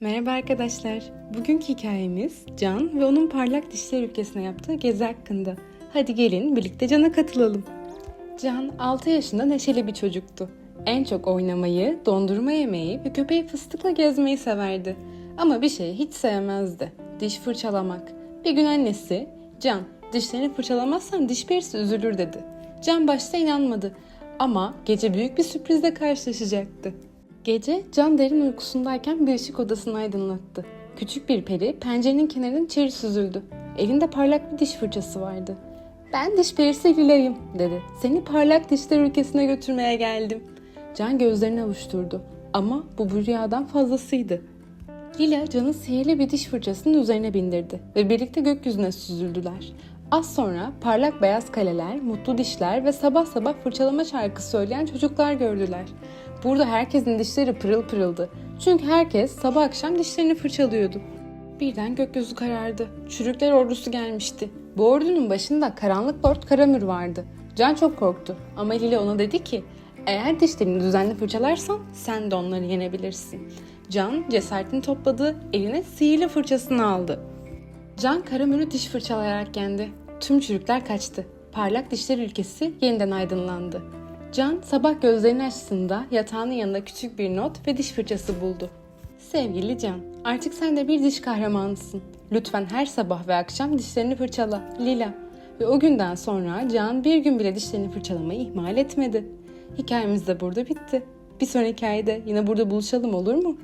Merhaba arkadaşlar. Bugünkü hikayemiz Can ve onun parlak dişler ülkesine yaptığı gezi hakkında. Hadi gelin birlikte Can'a katılalım. Can 6 yaşında neşeli bir çocuktu. En çok oynamayı, dondurma yemeyi ve köpeği fıstıkla gezmeyi severdi. Ama bir şeyi hiç sevmezdi. Diş fırçalamak. Bir gün annesi, Can dişlerini fırçalamazsan diş perisi üzülür dedi. Can başta inanmadı ama gece büyük bir sürprizle karşılaşacaktı. Gece Can derin uykusundayken bir ışık odasını aydınlattı. Küçük bir peri pencerenin kenarından içeri süzüldü. Elinde parlak bir diş fırçası vardı. Ben diş perisi Lila'yım dedi. Seni parlak dişler ülkesine götürmeye geldim. Can gözlerini avuşturdu. Ama bu bir rüyadan fazlasıydı. Lila Can'ı sihirli bir diş fırçasının üzerine bindirdi ve birlikte gökyüzüne süzüldüler. Az sonra parlak beyaz kaleler, mutlu dişler ve sabah sabah fırçalama şarkısı söyleyen çocuklar gördüler. Burada herkesin dişleri pırıl pırıldı. Çünkü herkes sabah akşam dişlerini fırçalıyordu. Birden gökyüzü karardı. Çürükler ordusu gelmişti. Bu ordunun başında karanlık lord Karamür vardı. Can çok korktu ama Lila ona dedi ki eğer dişlerini düzenli fırçalarsan sen de onları yenebilirsin. Can cesaretini topladı, eline sihirli fırçasını aldı. Can Karamür'ü diş fırçalayarak yendi. Tüm çürükler kaçtı. Parlak dişler ülkesi yeniden aydınlandı. Can sabah gözlerini açtığında yatağının yanında küçük bir not ve diş fırçası buldu. Sevgili Can, artık sen de bir diş kahramanısın. Lütfen her sabah ve akşam dişlerini fırçala. Lila. Ve o günden sonra Can bir gün bile dişlerini fırçalamayı ihmal etmedi. Hikayemiz de burada bitti. Bir sonraki hikayede yine burada buluşalım olur mu?